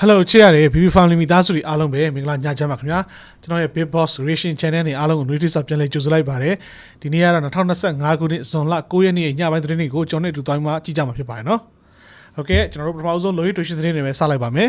Hello ချစ်ရတယ် BB Family မိသားစုတွေအားလုံးပဲမင်္ဂလာညချမ်းပါခင်ဗျာကျွန်တော်ရဲ့ Big Boss Reaction Channel နဲ့အားလုံးကိုနှွေးထွေးစွာပြန်လည်ကြိုဆိုလိုက်ပါတယ်ဒီနေ့ကတော့2025ခုနှစ်ဇွန်လ9ရက်နေ့ညပိုင်းသတင်းတွေကိုကျွန်တော်နဲ့အတူတိုင်းမှာကြည့်ကြမှာဖြစ်ပါတယ်နော်โอเคကျွန်တော်တို့ပထမဆုံး Loy Tuition သတင်းတွေပဲစလိုက်ပါမယ်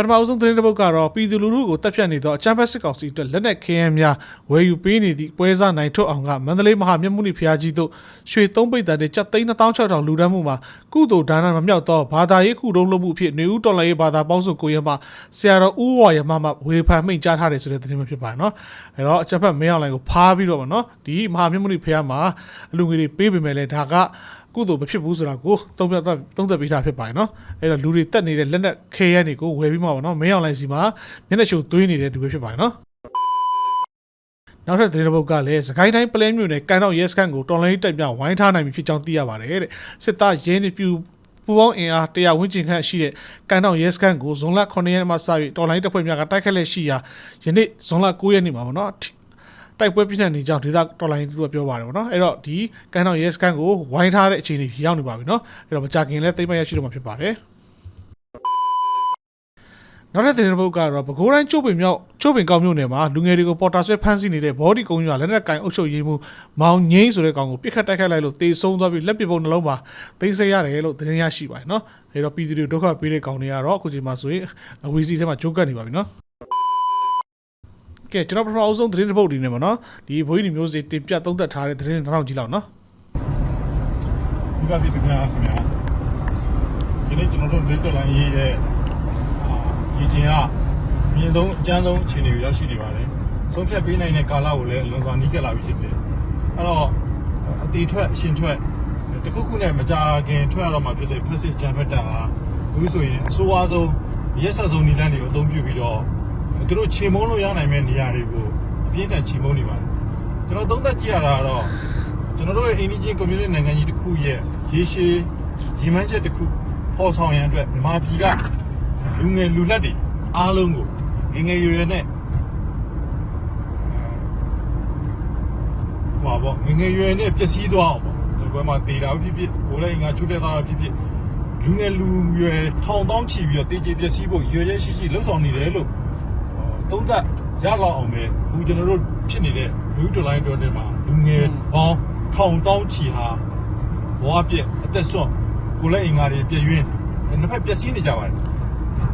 ပထမဆုံးသတင်းတစ်ပုဒ်ကတော့ပြည်သူလူထုကိုတပ်ဖြတ်နေသောအချမ်းဖက်စစ်ကောင်စီအတွက်လက်နက်ခဲယမ်းများဝယ်ယူပေးနေသည့်ပွဲစားနိုင်ထုတ်အောင်ကမန္တလေးမဟာမြတ်မုနိဖျားကြီးတို့ရွှေသုံးပိတ်တန်တဲ့ကျပ်သိန်း2600လူတန်းမှုမှာကုသိုလ်ဒါနမမြောက်သောဘာသာရေးခုတုံးလုပ်မှုအဖြစ်နေဦးတော်လိုင်းရေးဘာသာပေါင်းစုကိုရမဆရာတော်ဦးဝါရမမဝေဖန်မိန့်ကြားထားတယ်ဆိုတဲ့သတင်းပဲဖြစ်ပါတယ်နော်အဲတော့အချမ်းဖက်မင်းအောင်လိုင်းကိုဖားပြီးတော့ဗောနော်ဒီမဟာမြတ်မုနိဖျားမှာအလူငွေတွေပေးပေမဲ့လည်းဒါက ကုသိုလ်မဖြစ်ဘူးဆိုတာကိုသုံးပြတ်သုံးသက်ပေးထားဖြစ်ပါတယ်နော်အဲ့တော့လူတွေတက်နေတဲ့လက်နက်ခဲရန်တွေကိုဝယ်ပြီးမှပါနော်မင်းအောင်လိုင်းစီမှာမျက်နှာချိုသွေးနေတဲ့သူပဲဖြစ်ပါတယ်နော်နောက်ထပ်သတင်းတစ်ပုဒ်ကလည်းစကိုင်းတိုင်းပလဲမြို့နယ်ကန်တော့ရဲစခန်းကိုတော်လိုင်းတိုက်ပြဝိုင်းထားနိုင်ပြီဖြစ်ကြောင်းသိရပါတယ်တဲ့စစ်သားရင်းနေပြူပူပေါင်းအင်အားတရားဝန်းကျင်ခန့်ရှိတဲ့ကန်တော့ရဲစခန်းကိုဇွန်လ9ရက်နေ့မှစပြီးတော်လိုင်းတပ်ဖွဲ့များကတိုက်ခတ်လက်ရှိရာယနေ့ဇွန်လ9ရက်နေ့မှာပေါ့နော် တိုက်ပွဲပြင်းထန်နေကြောင်းဒေသတော်လိုင်းသူကပြောပါတယ်ဗောနော်အဲ့တော့ဒီကန်တောင်ရဲစခန်းကိုဝိုင်းထားတဲ့အခြေအနေရောက်နေပါပြီနော်အဲ့တော့မကြခင်လဲသိမ့်မရရှိတော့မှာဖြစ်ပါတယ်နောက်တဲ့သတင်းတစ်ပုဒ်ကတော့ပဲခူးတိုင်းကျုပ်ပင်မြောက်ကျုပ်ပင်ကောင်းမြို့နယ်မှာလူငယ်တွေကိုပေါ်တာဆွဲဖမ်းဆီးနေတဲ့ဘော်ဒီကုန်းရွာလက်နက်ကင်အုပ်ချုပ်ရေးမှုမောင်ငိမ့်ဆိုတဲ့ကောင်ကိုပြစ်ခတ်တိုက်ခိုက်လိုက်လို့တေဆုံးသွားပြီးလက်ပစ်ပုံနှလုံးမှာသိမ်းဆည်းရတယ်လို့သတင်းရရှိပါတယ်နော်အဲ့တော့ပြည်သူတွေဒုက္ခပေးတဲ့ကောင်တွေကတော့အခုချိန်မှာဆိုရင်အဝီစီထဲမှာကြိုးကပ်နေပါပြီနော် ကဲကျွန်တော်ပထမအဆုံးသတင်းတစ်ပုဒ်ဒီနေမှာနော်ဒီဘိုးကြီးမျိုးစေ့တင်ပြသုံးသက်ထားတဲ့သတင်းတစ်ထောင်ကြည့်လောက်နော်ဒီကပြည်သူများခင်ဗျာဒီနေ့ကျွန်တော်တို့လက်တော်လိုင်းရေးတဲ့အာရည်ချင်းကအမြင့်ဆုံးအကျန်းဆုံးအခြေအနေကိုရောက်ရှိနေပါတယ်ဆုံးဖြတ်ပေးနိုင်တဲ့ကာလကိုလည်းအလွန်စွာနီးကပ်လာပြီဖြစ်တယ်အဲ့တော့အတီထွက်အရှင်ထွက်တခုခုနဲ့မကြခင်ထွက်ရတော့မှဖြစ်တဲ့ဖက်စစ်ချန်ဖက်တာဟာအခုဆိုရင်အဆိုးအဝါဆုံးရက်ဆက်ဆုံးနီလန်းတွေကိုအသုံးပြုပြီးတော့ သူတို့ချိန်မုံလို့ရနိုင်မဲ့နေရာတွေကိုအပြင်းထန်ချိန်မုံနေပါတယ်ကျွန်တော်သုံးသပ်ကြည့်ရတာကတော့ကျွန်တော်တို့ရဲ့အိန္ဒိချင်း community နိုင်ငံကြီးတစ်ခုရဲ့ရေရှည်ရည်မှန်းချက်တစ်ခုပေါ်ဆောင်ရန်အတွက်မြန်မာပြည်ကလူငယ်လူလက်တွေအားလုံးကိုငယ်ငယ်ရွယ်ရွယ်နဲ့ဟောပေါ့ငယ်ငယ်ရွယ်ရွယ်နဲ့ပျက်စီးသွားအောင်ပေါ့ဒီဘက်မှာတေတာဖြစ်ဖြစ်ကိုယ်လည်းအင်္ဂါချုပ်တဲ့သားဖြစ်ဖြစ်လူငယ်လူရွယ်ထောင်တောင်းချီပြီးတော့တေကျေပျက်စီးဖို့ရွယ်ရွယ်ရှိရှိလှုပ်ဆောင်နေတယ်လို့ သုံးသပ်ရတော့အောင်ပဲအခုကျွန်တော်တို့ဖြစ်နေတဲ့လူဒလိုင်းတော်တွေမှာလူငယ်ပေါင်းထောင်တောင်းချီဟာဘဝပြက်အသက်ဆွန့်ကိုယ်လည်းအင်္ဂါတွေပြည့်ယွင်းနှစ်ဖက်ပျက်စီးနေကြပါတယ်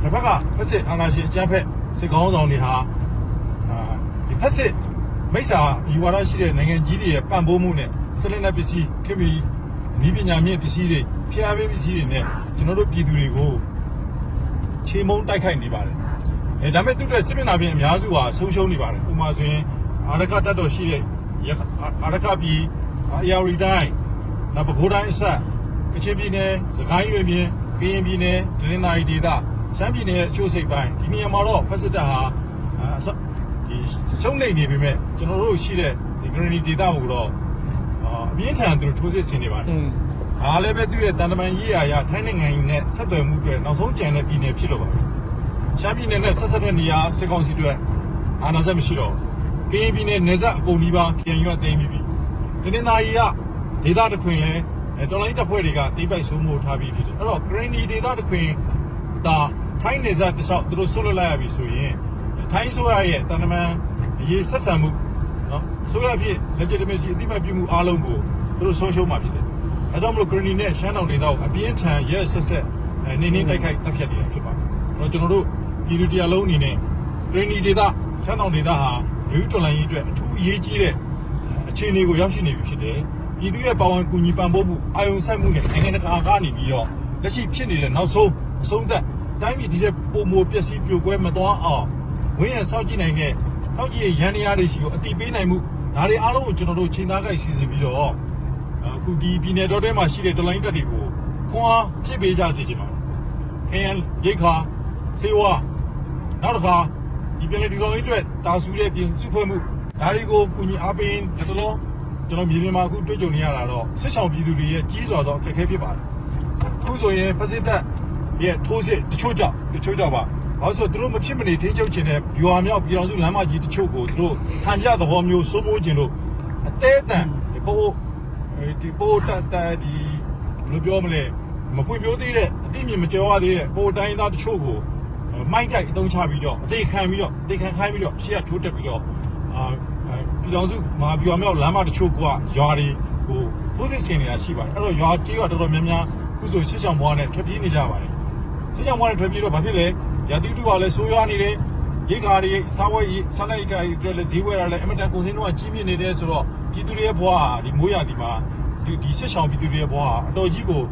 တစ်ဖက်ကဖက်စစ်အာဏာရှင်အကြမ်းဖက်စစ်ကောင်းဆောင်တွေဟာအာဒီဖက်စစ်မိစ္ဆာယူဝါဒရှိတဲ့နိုင်ငံကြီးတွေရဲ့ပံ့ပိုးမှုနဲ့ဆက်လက်တဲ့ပစ္စည်းခင်ဗျဤပညာမြင့်ပစ္စည်းတွေဖျားပေးပစ္စည်းတွေနဲ့ကျွန်တော်တို့ပြည်သူတွေကိုချေမုန်းတိုက်ခိုက်နေပါတယ် အဲဒါမဲ့သူတို့စစ်မျက်နှာပြင်အများစုဟာဆုံးရှုံးနေပါတယ်ဥပမာဆိုရင်အာရကတတ်တော်ရှိတဲ့ရခအာရကပြည်အရာရီတိုင်းနောက်ပဲခူးတိုင်းအဆက်ကချင်ပြည်နယ်စကိုင်းရွေမြင်းကရင်ပြည်နယ်ဒရင်သာရီဒေသရှမ်းပြည်နယ်အချို့စိတ်ပိုင်းဒီနေရာမှာတော့ဖက်စစ်တပ်ဟာအာဆဒီရှုံးနေနေပေမဲ့ကျွန်တော်တို့ရှိတဲ့ဒီ green ဒေသကိုတော့အာအပြင်းထန်သူတို့ထိုးစစ်ဆင်နေပါတယ်อืม။အားလည်းပဲသူ့ရဲ့တန်တမန်ရေးရာရထိုင်းနိုင်ငံနဲ့ဆက်သွယ်မှုတွေနောက်ဆုံးကြံတဲ့ပြည်နယ်ဖြစ်လို့ပါ။ ရှမ်းပြည်နယ်နဲ့ဆက်ဆက်တဲ့နေရာစစ်ကောင်စီတွေအာဏာဆက်မရှိတော့ဘူး။ကရင်ပြည်နယ်နေဆက်အကုန်ကြီးပါပြန်ရွက်သိမ်းပြီးပြီ။တနင်္သာရီကဒေသတစ်ခွင်လဲအဲတော်လိုင်းတပ်ဖွဲ့တွေကတိမ့်ပိုက်ဆိုးမိုးထားပြီးဖြစ်တယ်။အဲ့တော့ Green ဒေသတစ်ခွင်ဒါထိုင်းနေဆက်တစ်လျှောက်သူတို့ဆွတ်လွတ်လိုက်ရပြီဆိုရင်ထိုင်းဆိုရရဲ့တန်တမန်ရေးဆက်ဆံမှုနော်ဆိုရဖြစ် legitimacy အတိမတ်ပြုမှုအားလုံးကိုသူတို့ဆုံးရှုံးမှာဖြစ်တယ်။အဲကြောင့်မလို့ Granny နဲ့ရှမ်းတောင်ဒေသကိုအပြင်းထန်ရဲဆက်ဆက်အဲနေနေတိုက်ခိုက်တပ်ဖြတ်နေတာဖြစ်ပါတယ်။အဲတော့ကျွန်တော်တို့ ပြည်သူတရားလုံးအနေနဲ့ Granny ဒေသရှမ်းတောင်ဒေသဟာလူတော်လိုင်းရေးအတွက်အထူးအရေးကြီးတဲ့အခြေအနေကိုရောက်ရှိနေပြီဖြစ်တယ်။ပြည်သူရဲ့ပါဝင်ကူညီပံ့ပိုးမှုအာယုံစိုက်မှုနဲ့နိုင်ငံတကာကနေပြီးတော့လက်ရှိဖြစ်နေတဲ့နောက်ဆုံးအဆုံးသက်တိုင်းပြည်ဒီတဲ့ပုံမပျက်စီးပြိုကွဲမသွားအောင်ဝင်းရံစောင့်ကြည့်နိုင်တဲ့စောင့်ကြည့်ရရန်တရားတွေရှိကိုအတိပေးနိုင်မှုဒါတွေအားလုံးကိုကျွန်တော်တို့ချိန်သားကြိုက်စီစဉ်ပြီးတော့အခုဒီပြည်နယ်တော်ထဲမှာရှိတဲ့ဒလိုင်းတက်တွေကိုခွန်အားဖြည့်ပေးကြစေချင်ပါတယ်။ခရန်ရိတ်ခါစေဝါ နောက်တစ်ခါဒီပြည်နယ်ဒီလိုင်းအတွက်တာဆူတဲ့ပြင်စုဖွဲ့မှုဒါတွေကိုကုညီအားပေးလက်တလုံးကျွန်တော်မြေပြင်မှာအခုတွေ့ကြုံနေရတာတော့စစ်ဆောင်ပြည်သူတွေရဲ့ကြီးစွာသောအခက်အခဲဖြစ်ပါတယ်။အခုဆိုရင်ဖက်စစ်တပ်ရဲ့ထိုးစစ်တချို့ကြောင့်တချို့ကြောင့်ပါဘာလို့ဆိုသူတို့မဖြစ်မနေထိန်းချုပ်ခြင်းနဲ့ဗျူဟာမြောက်ပြည်တော်စုလမ်းမကြီးတချို့ကိုသူတို့ဟန်ပြသဘောမျိုးစိုးမိုးခြင်းလို့အသေးအတန်ပိုးဒီပိုးတက်တက်ဒီဘယ်လိုပြောမလဲမပွင့်ပြိုးသေးတဲ့အတိအမြင်မကျော်ရသေးတဲ့ပိုးတိုင်းသားတချို့ကို မိုက်တိုက်အသုံးချပြီးတော့အသေးခံပြီးတော့အသေးခံခိုင်းပြီးတော့ရှေ့ကထိုးတက်ပြီးတော့အာပြည်တော်စုမဟာပြည်တော်မြောက်လမ်းမတချို့ကရွာတွေကိုပိုးစစ်ဆင်နေတာရှိပါတယ်အဲ့တော့ရွာကြေးရွာတော်တော်များများခုဆိုရှစ်ချောင်ဘွားနဲ့ထွက်ပြေးနေကြပါတယ်စကြဝဠာထွက်ပြေးတော့ဘာဖြစ်လဲရာသီဥတုကလည်းဆိုးရွားနေတယ်ရိတ်ခါတွေစားဝဲစားလိုက်ခါတွေလည်းဈေးဝယ်ရလည်းအမတန်ကုန်စင်းတော့ကြီးမြင့်နေတယ်ဆိုတော့ပြည်သူတွေရဲ့ဘဝဟာဒီမိုးရာသီမှာဒီဒီစစ်ဆောင်ပြည်သူတွေရဲ့ဘဝဟာအတော်ကြီးကို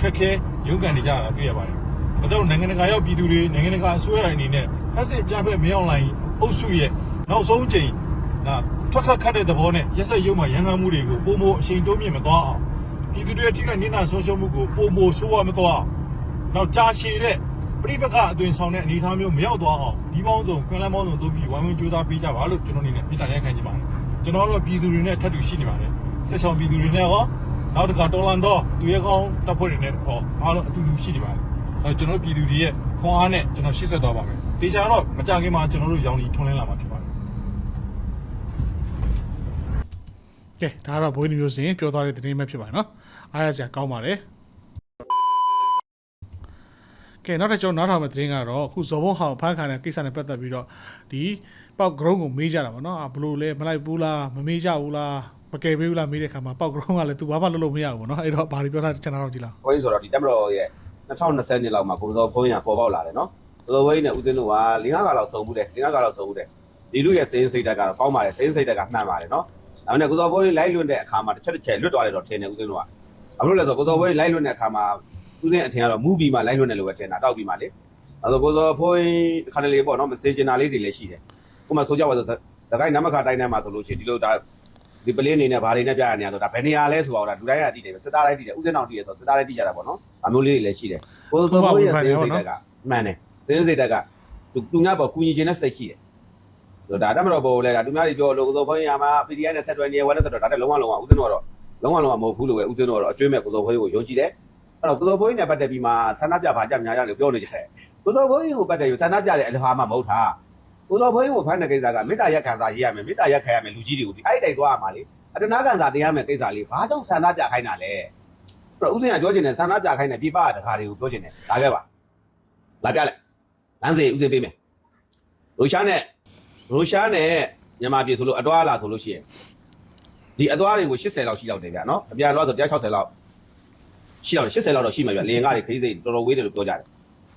ခက်ခဲရုန်းကန်နေကြတာတွေ့ရပါတယ်။ ဒါကြောင့်နိုင်ငံတကာရောက်ပြည်သူတွေနိုင်ငံတကာအစိုးရအနေနဲ့ဖက်စစ်အကြမ်းဖက်မင်းအောင်လိုင်းအုပ်စုရဲ့နောက်ဆုံးချိန်ဒါထွက်ခတ်ခတ်တဲ့သဘောနဲ့ရက်ဆက်ရုံမှာရန်ကားမှုတွေကိုပုံမအချိန်တိုးမြင့်မသွားအောင်ပြည်သူတွေရဲ့ထိခိုက်နေတာဆုံးရှုံးမှုကိုပုံမဆိုးဝါးမသွားအောင်နောက်ကြာရှည်တဲ့ပြိပကအသွင်ဆောင်တဲ့အနေအထားမျိုးမရောက်သွားအောင်ဒီပေါင်းစုံခွင့်လန်းပေါင်းစုံတို့ပြီးဝိုင်းဝန်းကြိုးစားပေးကြပါလို့ကျွန်တော်အနေနဲ့ပြည်တိုင်းခံချင်ပါတယ်ကျွန်တော်တို့ပြည်သူတွေနဲ့ထပ်တူရှိနေပါတယ်ဆက်ဆောင်ပြည်သူတွေနဲ့ရောနောက်တစ်ခါတော်လန်တော့သူရဲကောင်းတပ်ဖွဲ့တွေနဲ့ဟောအားလုံးအတူတူရှိနေပါတယ် အဲကျွန်တော်တို့ပြည်သူတွေရဲ့ခွန်အားနဲ့ကျွန်တော်ရှေ့ဆက်သွားပါမယ်တေချာတော့မကြခင်မှာကျွန်တော်တို့ရောင်လီထွန်းလင်းလာမှာဖြစ်ပါတယ်ကဲဒါကတော့ဘိုးနေမျိုးစင်ပြောသွားတဲ့သတင်းပဲဖြစ်ပါတယ်နော်အားရစရာကောင်းပါတယ်ကဲနောက်တစ်ကြောင်းနောက်ထောင်မဲ့သတင်းကတော့အခုဇော်ဘုံဟောင်ဖန်ခံတဲ့ကိစ္စနဲ့ပတ်သက်ပြီးတော့ဒီပေါက်ဂရုံးကိုမေးကြတာဗောနော်အာဘလို့လဲမလိုက်ဘူးလားမမေးကြဘူးလားမကယ်ပေးဘူးလားမေးတဲ့ခါမှာပေါက်ဂရုံးကလည်း तू ဘာမှလုပ်လို့မရဘူးဗောနော်အဲ့တော့ဘာတွေပြောတာကျွန်တော်တို့ကြည့်လားဘုန်းကြီးဆိုတော့ဒီတက်မတော်ရဲ့ 2020နှစ်လောက်မှာကိုစောဘုန်းကြီးကပေါ်ပေါက်လာတယ်နော်ကိုစောဘုန်းကြီးနဲ့ဦးသိန်းတို့က၄၅ခါလောက်စုံမှုတယ်၄၅ခါလောက်စုံမှုတယ်ဒီလူရဲ့စိတ်စိတ်တက်ကတော့ကောင်းပါတယ်စိတ်စိတ်တက်ကမှန်ပါတယ်နော်ဒါပေမဲ့ကိုစောဘုန်းကြီးလိုက်လွတ်တဲ့အခါမှာတစ်ချက်တစ်ချက်လွတ်သွားတယ်တော့ထင်တယ်ဦးသိန်းတို့ကဘာလို့လဲဆိုတော့ကိုစောဘုန်းကြီးလိုက်လွတ်တဲ့အခါမှာဦးသိန်းအထင်ကတော့မူပြီးမှလိုက်လွတ်တယ်လို့ပဲထင်တာတောက်ပြီးမှလေအဲဆိုကိုစောဘုန်းကြီးတစ်ခါတလေပေါ့နော်မစင်ကျင်တာလေးတွေလည်းရှိတယ်ဥပမာဆိုကြပါစို့သခိုင်းနမခတိုင်းထဲမှာဆိုလို့ရှိရင်ဒီလိုဒါ ဒီပလင်းနေနဲ့ဘာတွေနဲ့ပြရနေရတော့ဒါဘယ်နေရာလဲဆိုတော့ဒါလူတိုင်းကတည်တယ်စစ်သားတိုင်းတည်တယ်ဦးစင်းအောင်တည်တယ်ဆိုစစ်သားတိုင်းတည်ကြတာပေါ့နော်အမျိုးလေးတွေလည်းရှိတယ်ကိုစောဘုန်းကြီးရဲ့စိတ်စိတ်တက်ကမှန်တယ်စိတ်စိတ်တက်ကသူသူများပေါ်ကူညီခြင်းနဲ့စိတ်ရှိတယ်ဆိုတော့ဒါတမတော်ဘောလဲဒါသူများတွေပြောလို့ကိုစောဘုန်းကြီးကမှ PDI နဲ့ဆက်တွဲနေဝက်နဲ့ဆက်တွဲဒါနဲ့လုံးဝလုံးဝဦးစင်းတော့လုံးဝလုံးဝမဟုတ်ဘူးလို့ပဲဦးစင်းတော့အကျွေးမဲ့ကိုစောဘုန်းကြီးကိုယုံကြည်တယ်အဲ့တော့ကိုစောဘုန်းကြီးနဲ့ပတ်သက်ပြီးမှဆန္ဒပြပါကြများကြလို့ပြောနေကြတယ်ကိုစောဘုန်းကြီးကိုပတ်သက်ပြီးဆန္ဒပြတဲ့အလဟာမှမဟုတ်တာ ကိုစောဘုန်းကြီးကိုဖမ်းတဲ့ကိစ္စကမေတ္တာရက်ခံစားရေးရမယ်မေတ္တာရက်ခံရမယ်လူကြီးတွေကိုဒီအဲ့တိုက်သွားရမှာလေအတနာခံစားတရားမယ်ကိစ္စလေးဘာကြောင့်ဆန္ဒပြခိုင်းတာလဲအဲ့တော့ဦးစင်းကပြောချင်တယ်ဆန္ဒပြခိုင်းတယ်ပြပတကားတွေကိုပြောချင်တယ်လာခဲ့ပါလာပြလိုက်လမ်းစေဦးစင်းပေးမယ်ရိုရှားနဲ့ရိုရှားနဲ့မြန်မာပြည်ဆိုလို့အတွားလာဆိုလို့ရှိရင်ဒီအတွားတွေကို80လောက်ရှိလောက်တယ်ဗျာနော်အပြန်တော့ဆို160လောက်ရှိလောက်80လောက်တော့ရှိမှာဗျာလေရင်ကားတွေခရီးစိတ်တော်တော်ဝေးတယ်လို့ပြောကြတယ်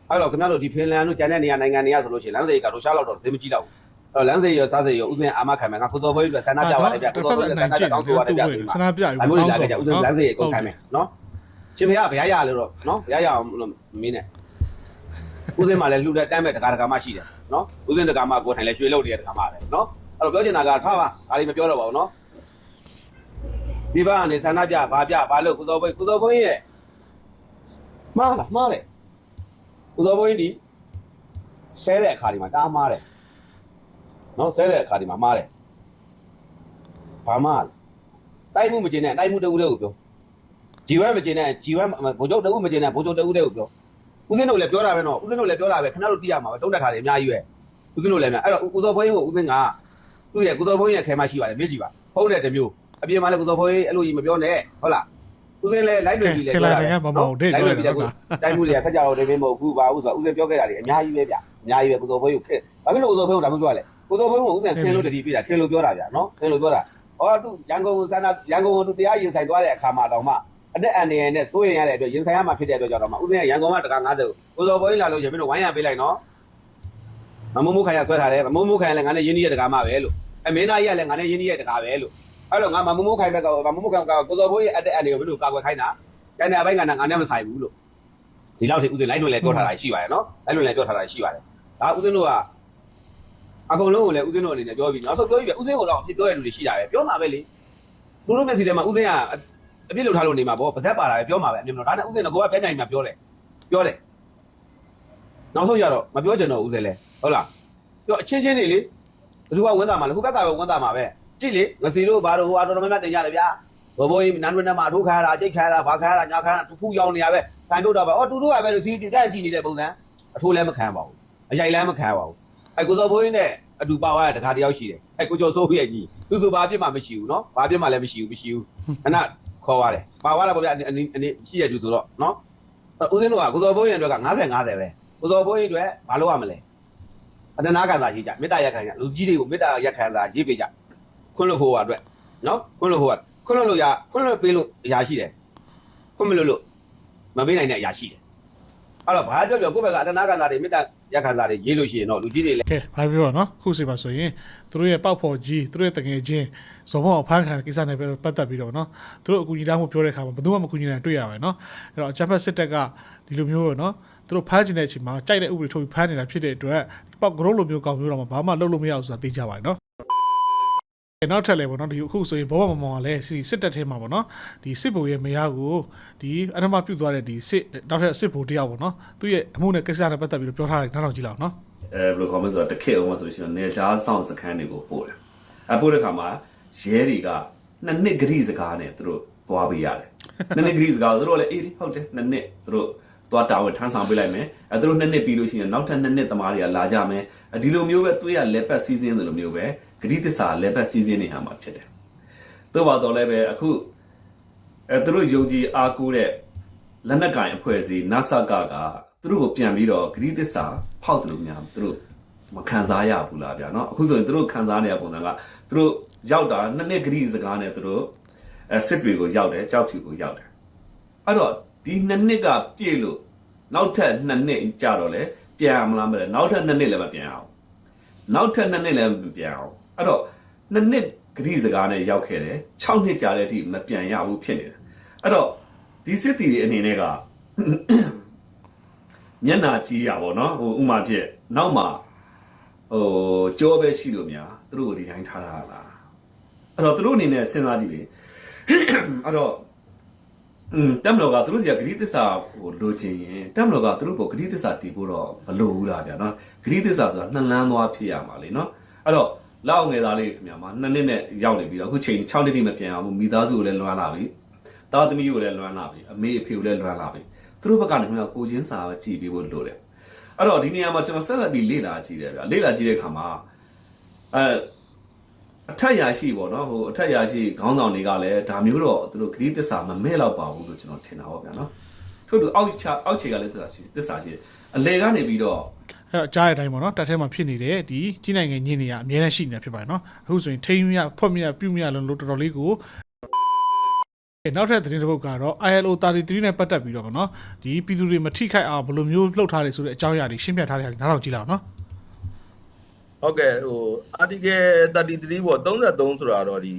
အဲ့တော့ခင်ဗျားတို့ဒီဖင်လန်တို့ကျန်တဲ့နေရာနိုင်ငံတွေကဆိုလို့ရှိရင်လမ်းစေကရိုရှားလောက်တော့သိမကြည့်တော့ဘူးအဲ့တော့လမ်းစေရောစားစေရောဦးစင်းအာမခံမယ်ငါကိုတော်ဘွေးအတွက်ဆန္ဒပြပါတယ်ဗျာကိုတော်ဘွေးအတွက်ဆန္ဒပြတောင်းဆိုရတယ်ဗျာဆန္ဒပြအပြီးမျိုးတောင်းလာဆိုကြဦးစင်းလမ်းစေကိုခိုင်းမယ်နော်ရှင်ဖေကဘရားရလို့တော့နော်ဘရားရအောင်လို့မင်းနဲ့ဦးစင်းမှလည်းလှူတဲ့တမ်းမဲ့တကာတကာမှရှိတယ်နော်ဦးစင်းတကာမှကိုထိုင်လဲရွှေလို့တည်းတကာမှပဲနော်အဲ့တော့ပြောချင်တာကထားပါဒါလေးမပြောတော့ပါဘူးနော်ဒီဘက်ကနေဆန္ဒပြဘာပြဘာလို့ကုသောဘွေးကုသောဘွေးရဲ့မှားလားမှားတယ် ကုသောဘွေးဒီဆဲတဲ့အခါဒီမှာတားမားတယ်နော်ဆဲတဲ့အခါဒီမှာမှားတယ်ဘာမှတိုက်မှုမကျင်နဲ့တိုက်မှုတဦးတည်းကိုပြောဂျီဝဲမကျင်နဲ့ဂျီဝဲဘိုးချုပ်တဦးမကျင်နဲ့ဘိုးချုပ်တဦးတည်းကိုပြောဦးစင်းတို့လည်းပြောတာပဲနော်ဦးစင်းတို့လည်းပြောတာပဲခင်ဗျားတို့သိရမှာပဲတုံးတက်ခါတွေအများကြီးပဲဦးစင်းတို့လည်းများအဲ့တော့ကုသောဘွေးကိုဦးစင်းကသူ့ရဲ့ကုသောဘွေးရဲ့ခဲမရှိပါတယ်မြည်ကြည့်ပါဟုတ်တယ်တမျိုးအပြင်မှာလည်းကုသောဘွေးအဲ့လိုကြီးမပြောနဲ့ဟုတ်လား ဦးစင်းလည်းလိုက်လွယ်ပြီးလည်းခေပြောလာတာတကယ်မမဟုတ်တဲ့လိုက်ပြောလွရယ်တပြီးယ်လည်းဟုတ်လားတိုင်းမှုတွေကဆက်ကြတော့တယ်မဟုတ်ဘူးပါဘူးဆိုတော့ဦးစင်းပြောခဲ့တာတွေအများကြီးပဲဗျအများကြီးပဲကုသောဘွေးကိုခက်ဘာဖြစ်လို့ကုသောဘွေးကိုဒါမှမပြောရလဲကုသောဘွေးကိုဦးစင်းခင်းလို့တတိပြတာခင်းလို့ပြောတာဗျနော်ခင်းလို့ပြောတာဟောသူရန်ကုန်စန္ဒရန်ကုန်ကိုသူတရားရင်ဆိုင်သွားတဲ့အခါမှာတော့မှအတက်အန်နေရနဲ့စိုးရင်ရတဲ့အတွက်ရင်ဆိုင်ရမှာဖြစ်တဲ့အတွက်ကြောင့်တော့မှဦးစင်းကရန်ကုန်ကတကာ90ကိုကုသောဘွေးလာလို့ရင်မင်းတို့ဝိုင်းရပေးလိုက်နော်မမမိုးခိုင်ရဆွဲထားတယ်မမမိုးခိုင်လည်းငါနဲ့ရင်းနှီးရတကာမှပဲလို့အမင်းသားကြီးကလည်းငါနဲ့ရင်းနှီးရတကာပဲလို့ အဲ့တော့ငါမမမိုးခိုင်ဘက်ကမမမိုးခိုင်ကကိုသောဘိုးရဲ့အတက်အန်တွေကိုမင်းတို့ကာကွယ်ခိုင်းတာကျန်တဲ့အပိုင်းကငါနဲ့မဆိုင်ဘူးလို့ဒီလောက်ထိဦးစင်းလိုက်လွန်လည်းပြောထားတာရှိပါတယ်နော်လိုက်လွန်လည်းပြောထားတာရှိပါတယ်ဒါဦးစင်းတို့ကအကုန်လုံးကိုလည်းဦးစင်းတို့အနေနဲ့ပြောပြီးနောက်ဆုံးပြောပြီးပြဦးစင်းကိုတော့အဖြစ်ပြောရတဲ့လူတွေရှိတာပဲပြောမှာပဲလေလူတို့မျက်စိထဲမှာဦးစင်းကအပြစ်လုပ်ထားလို့နေမှာပေါ့ပါဇက်ပါတာပဲပြောမှာပဲအမြင်မလို့ဒါနဲ့ဦးစင်းကကိုကပြန်နိုင်မှာပြောတယ်ပြောတယ်နောက်ဆုံးရတော့မပြောချင်တော့ဦးစင်းလဲဟုတ်လားပြောအချင်းချင်းနေလေဘယ်သူကဝန်တာမှာလဲခုဘက်ကပဲဝန်တာမှာပဲ ကြည့်လေငစီတို့ဘာတို့ဟိုအတော်တော်များများတင်ကြတယ်ဗျာဘောဘောကြီးနန်းတွင်းထဲမှာထိုးခါရတာကြိတ်ခါရတာဘာခါရတာညာခါရတာသူဖူးရောင်းနေရပဲဆိုင်တို့တော့ပဲအော်တူတူကပဲလို့စီတီတက်ကြည့်နေတဲ့ပုံစံအထိုးလည်းမခံပါဘူးအရိုက်လည်းမခံပါဘူးအဲကိုစောဘိုးကြီးနဲ့အတူပါသွားတဲ့တခါတယောက်ရှိတယ်အဲကိုကျော်စိုးရဲ့ညီသူဆိုဘာအပြစ်မှမရှိဘူးနော်ဘာအပြစ်မှလည်းမရှိဘူးမရှိဘူးခဏခေါ်သွားတယ်ပါသွားတာပေါ့ဗျာအနေအနေရှိရတူဆိုတော့နော်ဦးစင်းတို့ကကိုစော်ဘိုးရင်အတွက်က90 50ပဲကိုစော်ဘိုးရင်အတွက်ဘာလုပ်ရမလဲအတနာခံစာရေးကြမေတ္တာရက်ခံကြလူကြီးတွေကိုမေတ္တာရက်ခံစာရေးပေးကြ ခွန်းလို့ဖို့အတွက်နော်ခွန်းလို့ဖို့ကခွန်းလို့လို့ရခွန်းလို့ပေးလို့အရာရှိတယ်ခွန်းမလို့လို့မပေးနိုင်တဲ့အရာရှိတယ်အဲ့တော့ဘာပြောပြောကိုယ့်ဘက်ကအတနာခံစာတွေမေတ္တာရက်ခံစာတွေရေးလို့ရှိရင်တော့လူကြီးတွေလည်းကဲဘာပြောတော့နော်ခုစီမှာဆိုရင်သူတို့ရဲ့ပေါက်ဖော်ကြီးသူတို့ရဲ့တငယ်ချင်းဇော်ဘောအဖမ်းခံတဲ့ကိစ္စနဲ့ပတ်သက်ပြီးတော့နော်သူတို့အကူအညီတောင်းဖို့ပြောတဲ့အခါမှာဘယ်သူမှမကူညီနိုင်တွေ့ရပါနော်အဲ့တော့အချမ်းဖတ်စစ်တပ်ကဒီလိုမျိုးပေါ့နော်သူတို့ဖမ်းကျင်တဲ့အချိန်မှာကြိုက်တဲ့ဥပဒေထုတ်ပြီးဖမ်းနေတာဖြစ်တဲ့အတွက်ပေါက်ဂရုလိုမျိုးကောင်းမျိုးတော့ဘာမှလုပ်လို့မရဘူးဆိုတာသိကြပါနော် နောက်ထပ်လည်းပေါ့နော်ဒီအခုဆိုရင်ဘောဘမမောင်ကလည်းဒီစစ်တပ်ထဲမှာပေါ့နော်ဒီစစ်ဗိုလ်ရဲ့မယားကိုဒီအထမပြုတ်သွားတဲ့ဒီစစ်နောက်ထပ်စစ်ဗိုလ်တယောက်ပေါ့နော်သူရဲ့အမှုနဲ့ကိစ္စနဲ့ပတ်သက်ပြီးတော့ပြောထားတယ်နောက်တော့ကြည့်လောက်နော်အဲဘယ်လိုခေါ်မလဲဆိုတော့တစ်ခေတ်အောင်ဆိုလို့ရှိရင်နေရှားဆောင်စခန်းတွေကိုပို့တယ်အပို့တဲ့ခါမှာရဲတွေကနှစ်နှစ်ဂရိစကားနဲ့သူတို့သွားပေးရတယ်နှစ်နှစ်ဂရိစကားသူတို့လည်းအေးဟုတ်တယ်နှစ်နှစ်သူတို့သွားတာဝန်ထမ်းဆောင်ပေးလိုက်မယ်အဲသူတို့နှစ်နှစ်ပြီးလို့ရှိရင်နောက်ထပ်နှစ်နှစ်သမားတွေကလာကြမယ်ဒီလိုမျိုးပဲသူရလက်ပတ်စီးစင်းတယ်လို့မျိုးပဲ ဂရိတ္စာလည်းပတ်စည်းစင်းနေရမှာဖြစ်တယ်။သို့ပါတော့လည်းပဲအခုအဲသူတို့ယုံကြည်အားကိုးတဲ့လက်နက်ကင်အဖွဲ့အစည်းနဆကကသူတို့ကိုပြန်ပြီးတော့ဂရိတ္စာဖောက်တယ်လို့များသူတို့မခံစားရဘူးလားဗျာနော်အခုဆိုရင်သူတို့ခံစားနေရပုံစံကသူတို့ရောက်တာနှစ်နှစ်ဂရိစကားနဲ့သူတို့အဲစစ်တွေကိုရောက်တယ်ကြောက်ဖြူကိုရောက်တယ်အဲ့တော့ဒီနှစ်နှစ်ကပြည့်လို့နောက်ထပ်နှစ်နှစ်ကြာတော့လေပြန်မလားမလဲနောက်ထပ်နှစ်နှစ်လည်းမပြန်အောင်နောက်ထပ်နှစ်နှစ်လည်းမပြန်အောင် အဲ့တော့နှစ်နှစ်ဂရိစကားနဲ့ရောက်ခဲ့တယ်6နှစ်ကြာတဲ့အထိမပြန်ရဘူးဖြစ်နေတယ်အဲ့တော့ဒီစစ်တီတွေအနေနဲ့ကမျက်နာကြည့်ရပါတော့ဟိုဥမာဖြစ်နောက်မှာဟိုကြောပဲရှိလို့များသူတို့ကိုဒီတိုင်းထားတာလားအဲ့တော့သူတို့အနေနဲ့စဉ်းစားကြည့်လေအဲ့တော့อืมတမလောကသူတို့စီကဂရိသစ္စာဟိုလိုချင်ရင်တမလောကသူတို့ကိုဂရိသစ္စာတည်ဖို့တော့မလိုဘူးလားဗျာနော်ဂရိသစ္စာဆိုတာနှလန်းသွားဖြစ်ရမှာလေနော်အဲ့တော့ လောက်ငယ်သားလေးခင်ဗျာမှာနှစ်နှစ်နဲ့ရောက်နေပြီးတော့အခုချိန်6နှစ်တိမပြန်အောင်မိသားစုကိုလည်းလွမ်းလာပြီတာသမီးကိုလည်းလွမ်းလာပြီအမေအဖေကိုလည်းလွမ်းလာပြီသူတို့ဘက်ကနေခင်ဗျာကိုချင်းစာပဲကြည်ပြီးဖို့လိုတယ်အဲ့တော့ဒီနေရာမှာကျွန်တော်ဆက်လက်ပြီးလေ့လာကြည့်တယ်ဗျာလေ့လာကြည့်တဲ့အခါမှာအဲအထက်ရာရှိပေါ့နော်ဟိုအထက်ရာရှိခေါင်းဆောင်တွေကလည်းဒါမျိုးတော့သူတို့ဂရိသစ္စာမမဲ့တော့ပါဘူးလို့ကျွန်တော်ထင်တာပေါ့ဗျာနော်ထို့တူအောက်ချအောက်ခြေကလည်းသစ္စာရှိသစ္စာရှိတယ်အလေကနေပြီးတော့ အဲ့တော့ကြားတဲ့အတိုင်းပေါ့နော်တက်ထဲမှာဖြစ်နေတဲ့ဒီကြီးနိုင်ငံညင်းနေရအများနဲ့ရှိနေတာဖြစ်ပါတယ်နော်အခုဆိုရင်ထိန်းမြဖွက်မြပြုတ်မြလုံးလို့တော်တော်လေးကိုနောက်ထပ်သတင်းတစ်ပုဒ်ကတော့ ILO 33နဲ့ပတ်သက်ပြီးတော့ပေါ့နော်ဒီပြည်သူတွေမထိခိုက်အောင်ဘယ်လိုမျိုးလှုပ်ထားလဲဆိုတဲ့အကြောင်းအရာတွေရှင်းပြထားတဲ့ဟာတွေနောက်တော့ကြည့်လောက်နော်ဟုတ်ကဲ့ဟို article 33ပေါ့33ဆိုတာတော့ဒီ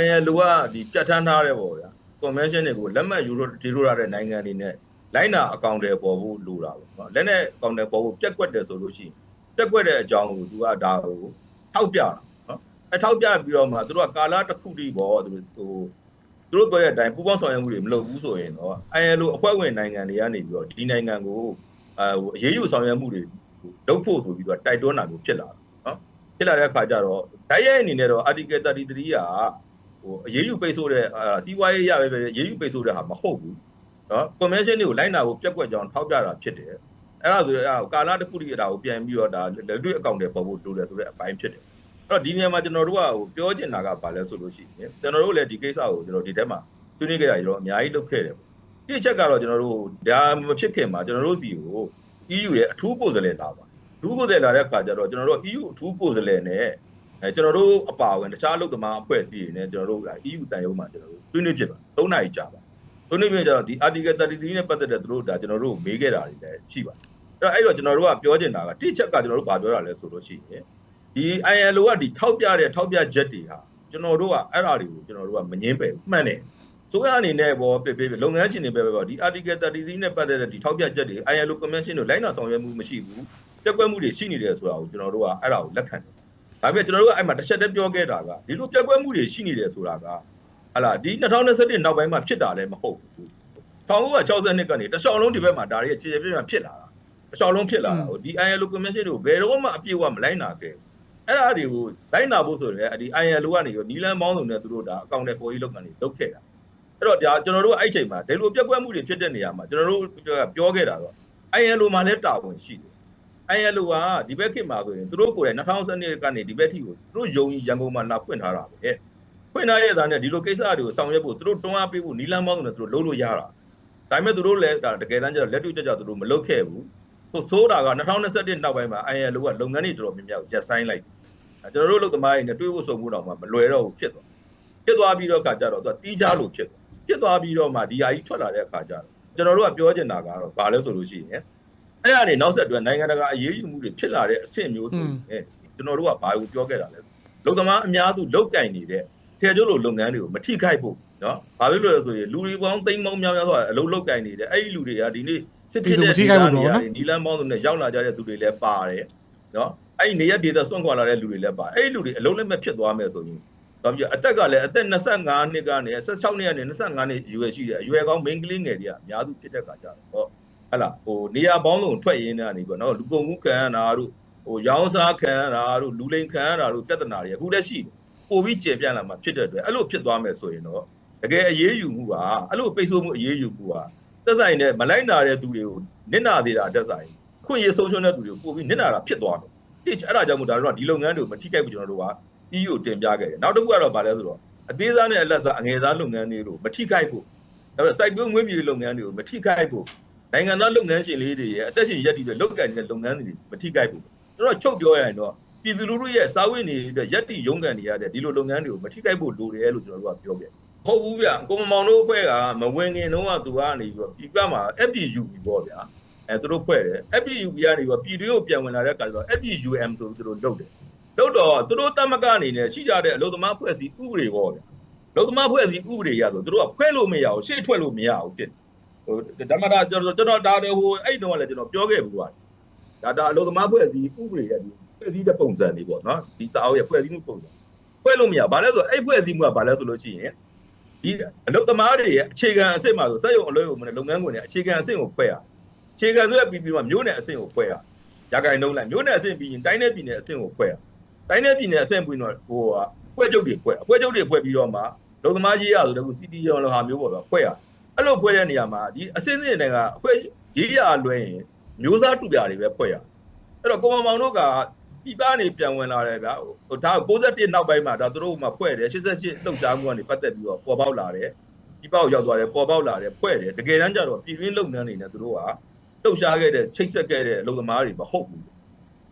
ILO ကဒီပြဋ္ဌာန်းထားတဲ့ပေါ့ဗျာ convention တွေကိုလက်မှတ်ယူလို့ဒီလိုရတဲ့နိုင်ငံတွေနဲ့ လိုက်နာအကောင့်တွေပေါ်ဖို့လိုတာပေါ့နော်လက်နဲ့အကောင့်တွေပေါ်ဖို့ပြက်ကွက်တယ်ဆိုလို့ရှိရင်ပြက်ကွက်တဲ့အကြောင်းကိုသူကဒါကိုထောက်ပြတာနော်အဲထောက်ပြပြီးတော့မှသူတို့ကကာလာတစ်ခုတည်းပေါ့သူတို့ဟိုသူတို့ပြောတဲ့အတိုင်းပူးပေါင်းဆောင်ရွက်မှုတွေမလုပ်ဘူးဆိုရင်တော့ ILO အဖွဲ့ဝင်နိုင်ငံတွေကနေပြီးတော့ဒီနိုင်ငံကိုအဲဟိုအရေးယူဆောင်ရွက်မှုတွေလုပ်ဖို့ဆိုပြီးတော့တိုက်တွန်းတာမျိုးဖြစ်လာတယ်ဖြစ်လာတဲ့အခါကျတော့ဓာတ်ရိုက်အနေနဲ့တော့ article 33ကဟိုအရေးယူပိတ်ဆို့တဲ့အာစီးပွားရေးရပဲပဲအရေးယူပိတ်ဆို့တဲ့ဟာမဟုတ်ဘူး နော် convention တွေကိုလိုက်နာဖို့ပြက်ကွက်ကြောင်းထောက်ပြတာဖြစ်တယ်အဲ့ဒါဆိုတော့အဲ့ဒါကာလာတစ်ခုတည်းဒါကိုပြန်ပြီးတော့ဒါလက်တွေ့အကောင့်တွေပေါ်ဖို့လိုတယ်ဆိုတဲ့အပိုင်းဖြစ်တယ်အဲ့တော့ဒီနေရာမှာကျွန်တော်တို့ကဟိုပြောချင်တာကဘာလဲဆိုလို့ရှိရင်ကျွန်တော်တို့လည်းဒီကိစ္စကိုကျွန်တော်ဒီထဲမှာဆွေးနွေးခဲ့တာကျွန်တော်အများကြီးလုပ်ခဲ့တယ်ပေါ့ဒီအချက်ကတော့ကျွန်တော်တို့ဒါမဖြစ်ခင်မှာကျွန်တော်တို့စီကို EU ရဲ့အထူးကိုယ်စားလှယ်လာပါအထူးကိုယ်စားလှယ်လာတဲ့အခါကျတော့ကျွန်တော်တို့ EU အထူးကိုယ်စားလှယ်နဲ့အဲကျွန်တော်တို့အပါအဝင်တခြားအလုပ်သမားအဖွဲ့အစည်းတွေနဲ့ကျွန်တော်တို့ EU တန်ရုံးမှာကျွန်တော်တို့ဆွေးနွေးဖြစ်ပါ၃နာရီကြာပါ ဆွေးနွေးပြီးတော့ဒီ article 33နဲ့ပတ်သက်တဲ့သူတို့ဒါကျွန်တော်တို့မေးခဲ့တာတွေလည်းရှိပါတယ်အဲ့တော့အဲ့တော့ကျွန်တော်တို့ကပြောချင်တာကတိချက်ကကျွန်တော်တို့ဗာပြောတာလဲဆိုလို့ရှိရင်ဒီ ILO ကဒီထောက်ပြတဲ့ထောက်ပြချက်တွေဟာကျွန်တော်တို့ကအဲ့ဓာတွေကိုကျွန်တော်တို့ကမငင်းပယ်မှန်တယ်ဆိုရအနေနဲ့ပေါ့ပြပြလုပ်ငန်းရှင်တွေပဲပေါ့ဒီ article 33နဲ့ပတ်သက်တဲ့ဒီထောက်ပြချက်တွေ ILO convention တို့လိုက်နာဆောင်ရွက်မှုမရှိဘူးပြက်ကွက်မှုတွေရှိနေတယ်ဆိုတာကိုကျွန်တော်တို့ကအဲ့ဒါကိုလက်ခံတယ်ဒါပေမဲ့ကျွန်တော်တို့ကအဲ့မှာတစ်ချက်တည်းပြောခဲ့တာကဒီလိုပြက်ကွက်မှုတွေရှိနေတယ်ဆိုတာက ဟလာဒီ2021နောက်ပိုင်းမှာဖြစ်တာလည်းမဟုတ်ဘူး1962ကနေတခြားလုံးဒီဘက်မှာဒါတွေခြေခြေပြပြဖြစ်လာတာတခြားလုံးဖြစ်လာတာကိုဒီ ILO convention တွေကိုဘယ်တော့မှအပြည့်အဝမလိုက်နာခဲ့အဲ့ဒါတွေကိုလိုက်နာဖို့ဆိုရင်ဒီ ILO ကနေရောနီလန်ပေါင်းစုံနဲ့သူတို့ဒါအကောင့်တွေပေါ်ကြီးလောက်ကနေလုတ်ခဲ့တာအဲ့တော့ဒါကျွန်တော်တို့အဲ့ချိန်မှာဒီလိုပြက်ကွက်မှုတွေဖြစ်တဲ့နေရာမှာကျွန်တော်တို့ပြောခဲ့တာတော့ ILO မှာလည်းတာဝန်ရှိတယ် ILO ကဒီဘက်ခေတ်မှာဆိုရင်သူတို့ကိုယ်တိုင်2012ကနေဒီဘက်ထိကိုသူတို့ယုံကြည်ရန်ကုန်မှာလာဖွင့်ထားတာပဲ ဖွင့်ထားတဲ့သားနဲ့ဒီလိုကိစ္စတွေကိုဆောင်ရွက်ဖို့သူတို့တွန်းအားပေးဖို့နီလန်းပေါင်းစုံနဲ့သူတို့လုပ်လို့ရတာဒါပေမဲ့သူတို့လည်းဒါတကယ်တမ်းကျတော့လက်တွေ့ကျကျသူတို့မလုပ်ခဲ့ဘူးဆိုသိုးတာက2021နောက်ပိုင်းမှာ ILO ကလုပ်ငန်းတွေတော်တော်များများကိုရပ်ဆိုင်းလိုက်တယ်ကျွန်တော်တို့လုပ်သမားတွေနဲ့တွေးဖို့ဆုံမှုတော့မှမလွယ်တော့ဘူးဖြစ်သွားဖြစ်သွားပြီးတော့ခါကျတော့သူကတီးခြားလို့ဖြစ်သွားဖြစ်သွားပြီးတော့မှဒီဟာကြီးထွက်လာတဲ့အခါကျတော့ကျွန်တော်တို့ကပြောချင်တာကတော့ဘာလဲဆိုလို့ရှိရင်အဲ့ဒါနေနောက်ဆက်တွဲနိုင်ငံတကာအရေးယူမှုတွေဖြစ်လာတဲ့အဆင့်မျိုးဆိုရင်ကျွန်တော်တို့ကဘာကိုပြောခဲ့တာလဲလုံသမားအများစုလောက်ကင်နေတဲ့ ထဲကျိုးလိုလုပ်ငန်းတွေကိုမထိခိုက်ဖို့နော်ဘာဖြစ်လို့လဲဆိုရင်လူတွေပေါင်းသိမ်းပေါင်းများများဆိုအလုပ်လောက်ကင်နေတယ်အဲ့ဒီလူတွေကဒီနေ့စစ်ဖြစ်တဲ့နီလန်းပေါင်းစုံနဲ့ရောက်လာကြတဲ့သူတွေလည်းပါတယ်နော်အဲ့ဒီနေရဒေတာစွန့်ခွာလာတဲ့လူတွေလည်းပါအဲ့ဒီလူတွေအလုံးလက်မဲ့ဖြစ်သွားမယ်ဆိုရင်တော့ပြီးအသက်ကလည်းအသက်25နှစ်ကနေ16နှစ်ကနေ25နှစ်အရွယ်ရှိတယ်အရွယ်ကောင်းမိန်းကလေးငယ်တွေကအများစုဖြစ်တဲ့ခါကြတော့ဟောဟလာဟိုနေရာပေါင်းစုံထွက်ရင်းနေပေါ့နော်လူကုန်မှုခံရတာတို့ဟိုရောင်းစားခံရတာတို့လူလိမ်ခံရတာတို့ပြဿနာတွေအခုလည်းရှိတယ် ပိုပြီးကျေပြန့်လာမှဖြစ်တဲ့အတွက်အဲ့လိုဖြစ်သွားမယ်ဆိုရင်တော့တကယ်အရေးယူမှုကအဲ့လိုပိတ်ဆို့မှုအရေးယူမှုကသက်ဆိုင်တဲ့မလိုက်နာတဲ့သူတွေကိုနစ်နာသေးတာတက်ဆိုင်ခွင့်ရဆုံးရှုံးတဲ့သူတွေကိုပိုပြီးနစ်နာတာဖြစ်သွားတယ်ဒီအဲ့ဒါကြောင့်မို့ဒါတော့ဒီလုပ်ငန်းတွေကိုမထိခိုက်ဘူးကျွန်တော်တို့က EU တင်ပြခဲ့တယ်နောက်တစ်ခုကတော့ဗာလဲဆိုတော့အသေးစားနဲ့အလက်စားအငယ်စားလုပ်ငန်းတွေကိုမထိခိုက်ဘူးဒါပေမဲ့စိုက်ပျိုးမွေးမြူလုပ်ငန်းတွေကိုမထိခိုက်ဘူးနိုင်ငံသားလုပ်ငန်းရှင်လေးတွေရဲ့အသက်ရှင်ရက်တည်တဲ့လုပ်ကံတဲ့လုပ်ငန်းတွေမထိခိုက်ဘူးကျွန်တော်ချုပ်ပြောရရင်တော့ ပြည်သူလူထုရဲ့စာဝတ်နေတဲ့ရက်တည်ရုံးကန်နေရတဲ့ဒီလိုလုပ်ငန်းတွေကိုမထိခိုက်ဖို့လိုတယ်လို့ကျွန်တော်တို့ကပြောပြဟုတ်ဘူးဗျကိုမမောင်တို့အဖွဲ့ကမဝင်ခင်တုန်းကသူကနေပြီးတော့ပြည်ပမှာ FPUB ပေါ့ဗျာအဲသူတို့ဖွဲ့တယ် FPUB ကနေပြီးတော့ပြည်တွင်းကိုပြန်ဝင်လာတဲ့အခါကျတော့ FPUM ဆိုပြီးသူတို့လုပ်တယ်လို့တော့သူတို့တမကအနေနဲ့ရှိကြတဲ့အလုပ်သမားဖွဲ့စည်းဥပဒေပေါ့ဗျာအလုပ်သမားဖွဲ့စည်းဥပဒေရဆိုသူတို့ကဖွဲ့လို့မရဘူးရှေ့ထွက်လို့မရဘူးဖြစ်ဟိုဓမ္မတာကျွန်တော်ကျွန်တော်ဒါတယ်ဟိုအဲ့တုန်းကလည်းကျွန်တော်ပြောခဲ့ဘူးကွာဒါဒါအလုပ်သမားဖွဲ့စည်းဥပဒေရဒီ ဖွဲ့စည်းတဲ့ပုံစံလေးပေါ့နော်ဒီစာအုပ်ရဲ့ဖွဲ့စည်းမှုပုံစံဖွဲ့လို့မရဘာလဲဆိုအဲ့ဖွဲ့စည်းမှုကဘာလဲဆိုလို့ရှိရင်ဒီအလုပ်သမားတွေရဲ့အခြေခံအဆင့်မှာဆိုစက်ရုံအလုပ်ရုံမနဲ့လုပ်ငန်းခွင်နဲ့အခြေခံအဆင့်ကိုဖွဲ့ရအခြေခံဆိုရပြီးပြီးမှမျိုးနယ်အဆင့်ကိုဖွဲ့ရရဂိုင်နှုံးလိုက်မျိုးနယ်အဆင့်ပြီးရင်တိုင်းနယ်ပြည်နယ်အဆင့်ကိုဖွဲ့ရတိုင်းနယ်ပြည်နယ်အဆင့်ပြီးတော့ဟိုအဖွဲ့ချုပ်တွေဖွဲ့အဖွဲ့ချုပ်တွေဖွဲ့ပြီးတော့မှလုံသမားကြီးရဆိုတော့ခု CTO လောဟာမျိုးပေါ့ဗျဖွဲ့ရအဲ့လိုဖွဲ့တဲ့နေရာမှာဒီအဆင့်စစ်တွေကအဖွဲ့ရေးရလွှဲရင်မျိုးစားတူပြတွေပဲဖွဲ့ရအဲ့တော့ကိုမမောင်တို့က ပြပနေပြန်ဝင်လာတယ်ဗျာဟိုဒါ61နောက်ပိုင်းမှာဒါသူတို့မှဖွဲ့တယ်88လှုပ်ရှားမှုကနေပတ်သက်ပြီးတော့ပေါ်ပေါက်လာတယ်ဒီပေါက်ရောက်သွားတယ်ပေါ်ပေါက်လာတယ်ဖွဲ့တယ်တကယ်တမ်းကျတော့ပြည်တွင်းလုပ်ငန်းတွေနဲ့သူတို့ကလှုပ်ရှားခဲ့တဲ့ချိတ်ဆက်ခဲ့တဲ့အလုပ်သမားတွေမဟုတ်ဘူး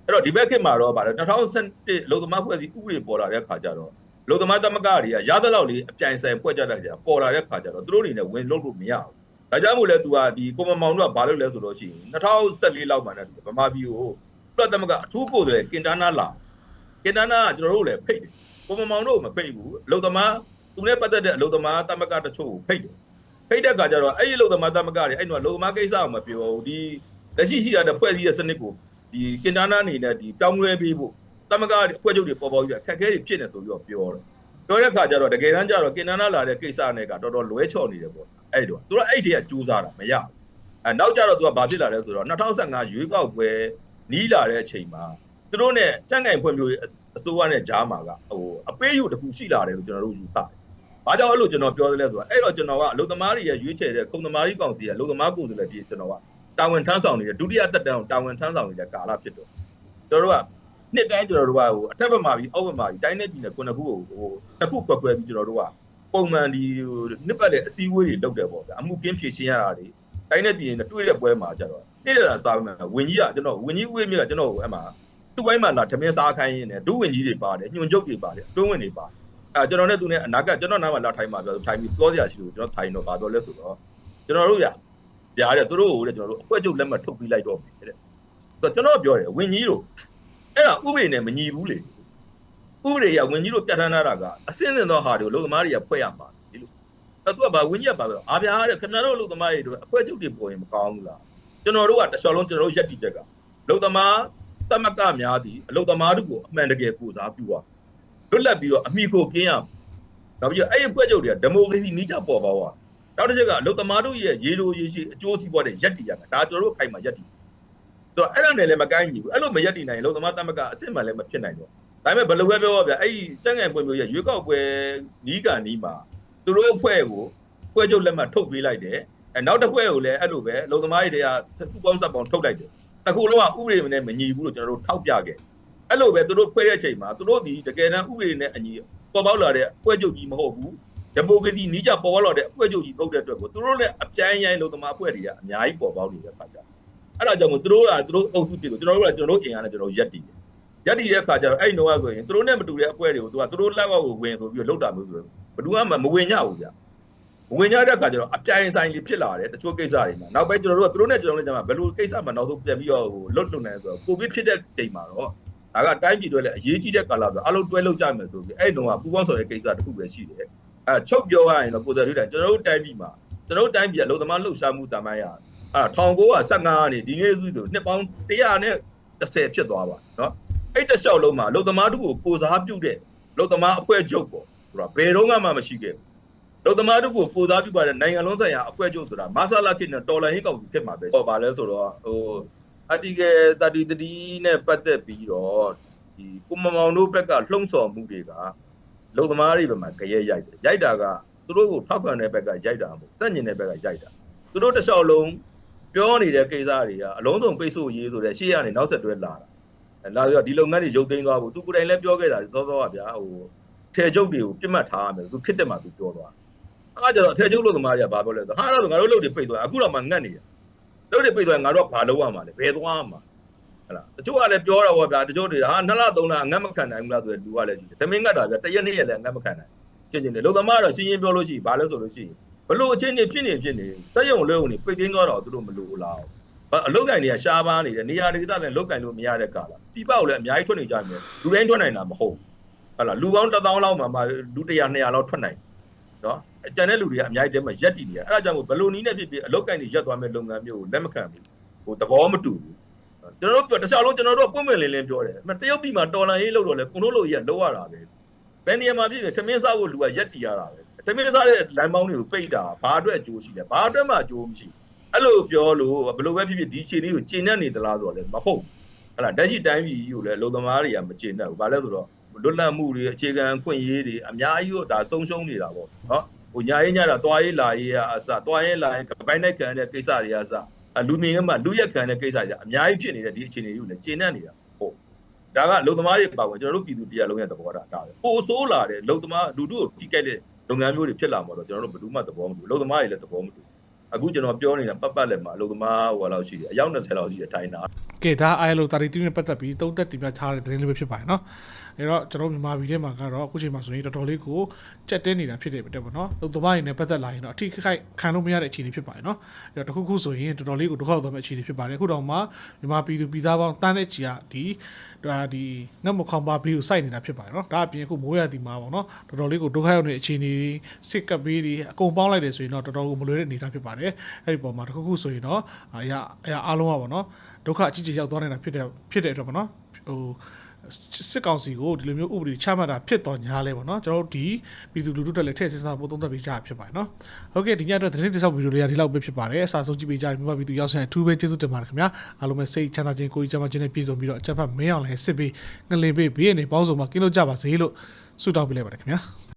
အဲ့တော့ဒီဘက်ခေတ်မှာတော့ဗါတယ်2011လုံသမားဖွဲ့စည်းဥပဒေပေါ်လာတဲ့အခါကျတော့လုံသမားတမကတွေကရသလောက်လေးအပြိုင်ဆိုင်ဖွဲ့ကြတဲ့အခါပေါ်လာတဲ့အခါကျတော့သူတို့အနေနဲ့ဝင်လုပ်လို့မရဘူး။ဒါကြောင့်မို့လဲ तू ကဒီကိုမမောင်တို့ကဘာလုပ်လဲဆိုတော့ရှိရင်2014လောက်မှာနဲ့ဗမာပြည်ကို ပြတ်တမကအထူးကိုယ်စားလှယ်ကင်တာနာလာကင်တာနာကကျွန်တော်တို့လည်းဖိတ်တယ်။ကိုမမောင်တို့မဖိတ်ဘူး။လုံသမားသူနဲ့ပတ်သက်တဲ့လုံသမားတမကတချို့ကိုဖိတ်တယ်။ဖိတ်တဲ့အခါကျတော့အဲ့ဒီလုံသမားတမကတွေအဲ့တော့လုံသမားကိစ္စကိုမပြောဘူး။ဒီလက်ရှိရှိရတဲ့ဖွဲ့စည်းတဲ့စနစ်ကိုဒီကင်တာနာအနေနဲ့ဒီတောင်းလဲပေးဖို့တမကအဖွဲ့ချုပ်တွေပေါ်ပေါ်ပြီးအခက်အခဲတွေဖြစ်နေဆိုပြီးတော့ပြောတယ်ပြောတဲ့ခါကျတော့တကယ်တမ်းကျတော့ကင်တာနာလာတဲ့ကိစ္စနဲ့ကတော်တော်လွဲချော်နေတယ်ပေါ့အဲ့တော့သူတို့အဲ့ဒီကစူးစမ်းတာမရဘူးအဲနောက်ကျတော့သူကဘာဖြစ်လာလဲဆိုတော့2015ရွေးကောက်ပွဲ နီးလာတဲ့အချိန်မှာသူတို့ ਨੇ စံငိုင်ဖွံ့ဖြိုးရေးအစိုးရနဲ့ကြားမှာကဟိုအပေးယူတစ်ခုရှိလာတယ်လို့ကျွန်တော်တို့ယူဆတယ်။ဘာကြောင့်အဲ့လိုကျွန်တော်ပြောသလဲဆိုတော့အဲ့တော့ကျွန်တော်ကအလုံသမားတွေရဲ့ရွေးချယ်တဲ့ခုံသမားကြီးကောင်စီရဲ့လုံသမားကိုယ်စားလှယ်ပြည်ကျွန်တော်ကတာဝန်ထမ်းဆောင်နေတဲ့ဒုတိယသက်တမ်းကိုတာဝန်ထမ်းဆောင်နေတဲ့ကာလဖြစ်တော့ကျွန်တော်တို့ကနှစ်တိုင်းကျွန်တော်တို့ကဟိုအထက်ဘက်မှာပြီးအောက်ဘက်မှာပြီးတိုင်းနဲ့ပြည်နယ်ခုနှစ်ခုကိုဟိုတစ်ခုကွက်ကွဲပြီးကျွန်တော်တို့ကပုံမှန်ဒီနှစ်ပတ်လေအစည်းအဝေးတွေလုပ်တယ်ပေါ့ဗျာအမှုကင်းဖြေရှင်းရတာတွေတိုင်းနဲ့ပြည်နယ်တွေ့တဲ့ပွဲမှာကျတော့ နေ့ရက်စားမှဝင်ကြီးကကျွန်တော်ဝင်ကြီးဦးဝေးမြကကျွန်တော်ကိုအဲ့မှာသူ့ဘိုင်းမှာလာထမင်းစားခိုင်းရင်းနဲ့ဒုဝင်ကြီးတွေပါတယ်ညွန်ချုပ်တွေပါတယ်အတွင်းဝင်တွေပါတယ်အဲကျွန်တော်နဲ့သူနဲ့အနာကကျွန်တော်နားမှာလာထိုင်မှာပြောထိုင်ပြီးပြောစရာရှိလို့ကျွန်တော်ထိုင်တော့ဗာပြောလဲဆိုတော့ကျွန်တော်တို့ရပြားတဲ့သူတို့ကိုတဲ့ကျွန်တော်တို့အခွက်ချုပ်လက်မှတ်ထုတ်ပြီးလိုက်တော့မယ်တဲ့ဆိုတော့ကျွန်တော်ပြောတယ်ဝင်ကြီးတို့အဲ့ဒါဥပဒေနဲ့မညီဘူးလေဥပဒေရဝင်ကြီးတို့ပြဋ္ဌာန်းထားတာကအစင်းစင်သောဟာတွေကိုလုံသမားတွေကဖွဲ့ရမှာဒီလိုအဲ့သူကဗာဝင်ကြီးကပါပြောအာပြားတဲ့ခဏတို့လုံသမားတွေတို့အခွက်ချုပ်တွေပေါ်ရင်မကောင်းဘူးလား ကျွန်တော်တို့ကတခြားလုံးကျွန်တော်တို့ရက်တီချက်ကလုံသမားသမကများသည်အလုံသမားတို့ကိုအမှန်တကယ်ကိုစားပြုပါလွတ်လပ်ပြီးတော့အမိကိုကင်းရနောက်ပြီးတော့အဲ့ဒီအခွက်ချုပ်တွေကဒီမိုကရေစီနီးကြပေါ်ပါသွားနောက်တစ်ချက်ကအလုသမားတို့ရဲ့ရေလိုရေရှိအကျိုးစီးပွားတဲ့ရက်တီရတာဒါကျွန်တော်တို့ခိုင်မှာရက်တီဆိုတော့အဲ့ဒါနဲ့လည်းမကိုင်းညီဘူးအဲ့လိုမရက်တီနိုင်ရင်လုသမားတမကအစ်စ်မှလည်းမဖြစ်နိုင်တော့ဒါပေမဲ့ဘယ်လိုပဲပြောပါဗျာအဲ့ဒီစက်ငယ်ပွင့်မျိုးရဲ့ရွေးကောက်ပွဲနီးကန်နီးမှာသူတို့အဖွဲ့ကိုပွဲချုပ်လက်မှတ်ထုတ်ပေးလိုက်တယ် အဲနောက်တစ်ဖွဲ့ကိုလည်းအဲ့လိုပဲလုံသမားတွေကစုပေါင်းဆက်ပေါင်းထုတ်လိုက်တယ်တစ်ခုလုံးကဥပဒေနဲ့မညီဘူးလို့ကျွန်တော်တို့ထောက်ပြခဲ့အဲ့လိုပဲသူတို့ဖွဲ့တဲ့အချိန်မှာသူတို့ဒီတကယ်တမ်းဥပဒေနဲ့အညီပေါ်ပေါက်လာတဲ့အဖွဲ့ချုပ်ကြီးမဟုတ်ဘူးဒီမိုကရေစီနီးကြပေါ်ပေါက်လာတဲ့အဖွဲ့ချုပ်ကြီးပုတ်တဲ့အတွက်ကိုသူတို့လည်းအပြိုင်ရိုင်းလို့သမားအဖွဲ့တွေကအများကြီးပေါ်ပေါက်နေတဲ့ခါကြအဲ့ဒါကြောင့်မို့သူတို့ကသူတို့အုပ်စုဖြစ်ကိုကျွန်တော်တို့ကကျွန်တော်တို့အင်အားနဲ့ကျွန်တော်ရက်တည်တယ်ရက်တည်တဲ့ခါကျတော့အဲ့နှောကဆိုရင်သူတို့နဲ့မတူတဲ့အဖွဲ့တွေကိုသူကသူတို့လက်အောက်ကိုဝင်ဆိုပြီးတော့လောက်တာမျိုးဆိုတော့ဘယ်သူမှမဝင်ကြဘူးဗျမ ဝင်ကြတဲ့အခါကျတော့အပြိုင်ဆိုင်လေးဖြစ်လာတယ်တချို့ကိစ္စတွေမှာနောက်ပိုင်းကျွန်တော်တို့ကသူတို့နဲ့ကျွန်တော်တို့ကဘယ်လိုကိစ္စမှနောက်ဆုံးပြန်ပြီးတော့ဟိုလွတ်လွတ်နေဆိုတော့ကိုဗစ်ဖြစ်တဲ့ချိန်မှာတော့ဒါကတိုင်းပြည်တွေလည်းအရေးကြီးတဲ့ကာလဆိုအလုံးတွဲလောက်ကြမယ်ဆိုပြီးအဲ့တုန်းကပူပေါင်းဆောင်တဲ့ကိစ္စတစ်ခုပဲရှိတယ်အဲချုပ်ပြောရရင်တော့ကိုယ်တော်တို့တိုင်းကျွန်တော်တို့တိုင်းပြည်မှာကျွန်တော်တို့တိုင်းပြည်ကလုံသမားလှုပ်ရှားမှုတာမိုင်းရအဲ1915ကနေဒီနေ့စုဆိုနှစ်ပေါင်း130ဖြစ်သွားပါเนาะအဲ့တစ်လျှောက်လုံးမှာလုံသမားတို့ကိုကိုစားပြုတ်တဲ့လုံသမားအဖွဲ့ချုပ်ပေါ့ဆိုတော့ဘယ်တော့မှမရှိခဲ့ဘူး လုံသမားတို့ကိုကိုစားပြုတ်ပါတဲ့နိုင်ငံလုံးဆိုင်ရာအဖွဲ့ချုပ်ဆိုတာမဆလာခေတ်နဲ့တော်လိုင်းဟိကောင်စီဖြစ်မှာပဲဟောပါလဲဆိုတော့ဟို article 33နဲ့ပတ်သက်ပြီးတော့ဒီကုမမောင်တို့ဘက်ကလှုံ့ဆော်မှုတွေကလုံသမားတွေဘက်မှာကြရဲရိုက်တယ်ရိုက်တာကသူတို့ကိုထောက်ခံတဲ့ဘက်ကရိုက်တာမဟုတ်စက်ညင်တဲ့ဘက်ကရိုက်တာသူတို့တစ်လျှောက်လုံးပြောနေတဲ့ကိစ္စတွေကအလုံးစုံပိတ်ဆို့ရေးဆိုတဲ့ရှေ့ကနေနောက်ဆက်တွဲလာတာလာပြီးတော့ဒီလုပ်ငန်းတွေရုပ်သိမ်းသွားဖို့သူကိုယ်တိုင်လည်းပြောခဲ့တာသောသောကဗျာဟိုထေကျုပ်တွေကိုပြစ်မှတ်ထားရမယ်သူဖြစ်တယ်မှာသူပြောသွား အားကြတော့ထေကျုပ်လို့သမားတွေကဘာပြောလဲဆိုဟာတော့ငါတို့လုပ်တွေပိတ်သွားအခုတော့မှငတ်နေတယ်လုပ်တွေပိတ်သွားရင်ငါတို့ကဘာလုပ်ရမှာလဲဘယ်သွားမှာဟဲ့လားတချို့ကလည်းပြောတော့ဗောဗျာတချို့တွေဟာနှစ်လသုံးလအငတ်မခံနိုင်ဘူးလားဆိုတဲ့လူကလည်းရှိတယ်တမင်းငတ်တာဗျာတရက်နေ့ရက်လည်းအငတ်မခံနိုင်ချင်းချင်းလေလုံသမားတော့ချင်းချင်းပြောလို့ရှိရင်ဘာလဲဆိုလို့ရှိရင်ဘလို့အချင်းနေဖြစ်နေဖြစ်နေတက်ရုံလုံးနေပိတ်သိမ်းသွားတော့သူတို့မလို့လားအလုတ်ကင်တွေကရှားပါနေတယ်နေရာတွေကလည်းလုတ်ကင်လို့မရတဲ့ကာလပြပောက်လည်းအများကြီးထွက်နေကြတယ်လူတိုင်းထွက်နိုင်တာမဟုတ်ဟဲ့လားလူပေါင်း1000လောက်မှမှလူ100 200လောက်ထွက်နိုင် နော်ကျန်တဲ့လူတွေကအများကြီးတဲမှာရက်တည်နေတယ်အဲ့ဒါကြောင့်ဘလို့နီးနဲ့ဖြစ်ဖြစ်အလုတ်ကင်တွေရက်သွားမဲ့လုပ်ငန်းမျိုးကိုလက်မခံဘူးဟိုသဘောမတူဘူးကျွန်တော်တို့ပြောတခြားလုံးကျွန်တော်တို့ပွင့်ပွင့်လင်းလင်းပြောတယ်တရုတ်ပြည်မှာတော်လန်ရေးလုပ်တော့လေကွန်တို့လို့ရလောက်ရတာပဲဘယ်နေရာမှာဖြစ်ဖြစ်ခမင်းစားဖို့လူကရက်တည်ရတာပဲခမင်းစားတဲ့လမ်းပေါင်းတွေကိုပိတ်တာဘာအတွက်အကျိုးရှိလဲဘာအတွက်မှအကျိုးမရှိအဲ့လိုပြောလို့ဘလို့ပဲဖြစ်ဖြစ်ဒီခြေလေးကိုကျင့်နေသလားဆိုတော့လေမဟုတ်ဟဲ့လားတက်ရှိတိုင်းပြည်ကိုလည်းလုံသမားတွေကမကျင့်တတ်ဘူးဘာလဲဆိုတော့ လွတ်လပ်မှုတွေအခြေခံခွင့်ရေးတွေအများကြီးကိုဒါဆုံးရှုံးနေတာပေါ့နော်ဟိုညာရေးညတာတွားရေးလာရေးအစတွားရေးလာရင်ကပိုင်းနိုင်ခံတဲ့ကိစ္စတွေအစလူမြင်မှာလူရက်ခံတဲ့ကိစ္စတွေအများကြီးဖြစ်နေတဲ့ဒီအခြေအနေကိုလည်းကျင့်နေနေတာဟုတ်ဒါကလုံသမားတွေပါဝင်ကျွန်တော်တို့ပြည်သူတရားလုံးရဲ့သဘောထားဒါပဲပိုဆိုးလာတဲ့လုံသမားလူတို့ကိုထိကြိုက်တဲ့လုပ်ငန်းမျိုးတွေဖြစ်လာမှာတော့ကျွန်တော်တို့ဘယ်သူမှသဘောမတူလုံသမားတွေလည်းသဘောမတူအခုကျွန်တော်ပြောနေတာပတ်ပတ်လည်းမှာလုံသမားဟိုလောက်ရှိတယ်အယောက်20လောက်ရှိတယ်ထိုင်တာကဲဒါအားလို့တာတီတီနဲ့ပတ်သက်ပြီးသုံးသက်တင်ပြချတဲ့သတင်းလေးပဲဖြစ်ပါတယ်နော် အဲတော့ကျွန်တော်မြန်မာပြည်ထဲမှာကတော့အခုချိန်မှာဆိုရင်တော်တော်လေးကိုကြက်တင်းနေတာဖြစ်တယ်တဲ့ပေါ့နော်သုတမရင်းနဲ့ပတ်သက်လာရင်တော့အထီးခိုက်ခံလို့မရတဲ့အခြေအနေဖြစ်ပါတယ်နော်အဲတော့တခုခုဆိုရင်တော်တော်လေးကိုဒုက္ခရောက်သွားမယ့်အခြေအနေဖြစ်ပါတယ်အခုတော့မှမြန်မာပြည်သူပြည်သားပေါင်းတန်းတဲ့ချီကဒီဒါဒီငတ်မခေါင်ပါဘေးကိုစိုက်နေတာဖြစ်ပါတယ်နော်ဒါအပြင်အခုမိုးရသည်မှာပေါ့နော်တော်တော်လေးကိုဒုက္ခရောက်နေတဲ့အခြေအနေတွေစစ်ကပ်ဘေးတွေအကုန်ပေါင်းလိုက်တယ်ဆိုရင်တော့တော်တော်ကိုမလွယ်တဲ့အနေအထားဖြစ်ပါတယ်အဲ့ဒီပုံမှာတခုခုဆိုရင်တော့အရာအရာအားလုံးကပေါ့နော်ဒုက္ခအကြီးကြီးရောက်သွားနေတာဖြစ်တဲ့ဖြစ်တဲ့အတွက်ပေါ့နော်ဟို စစ်ကောင်စီကိုဒီလိုမျိုးဥပဒေချမှတ်တာဖြစ်တော်ညာလဲပေါ့နော်ကျွန်တော်တို့ဒီပြည်သူလူထုတက်လည်းထည့်စဉ်းစားဖို့သုံးသပ်ပေးကြရဖြစ်ပါတယ်နော်ဟုတ်ကဲ့ဒီညအတွက်သတင်းတိစောက်ဗီဒီယိုလေးရဒီလောက်ပဲဖြစ်ပါတယ်အစားဆုံးကြည့်ပေးကြတဲ့မြန်မာပြည်သူရောက်ဆန်အထူးပဲကျေးဇူးတင်ပါတယ်ခင်ဗျာအားလုံးပဲစိတ်ချမ်းသာခြင်းကိုယ်ကြီးချမ်းသာခြင်းနဲ့ပြည့်စုံပြီးတော့အချက်ဖတ်မင်းအောင်လည်းစစ်ပေးငလင်ပေးဘေးအနေပေါင်းစုံမှာကင်းလို့ကြပါစေလို့ဆုတောင်းပေးလိုက်ပါတယ်ခင်ဗျာ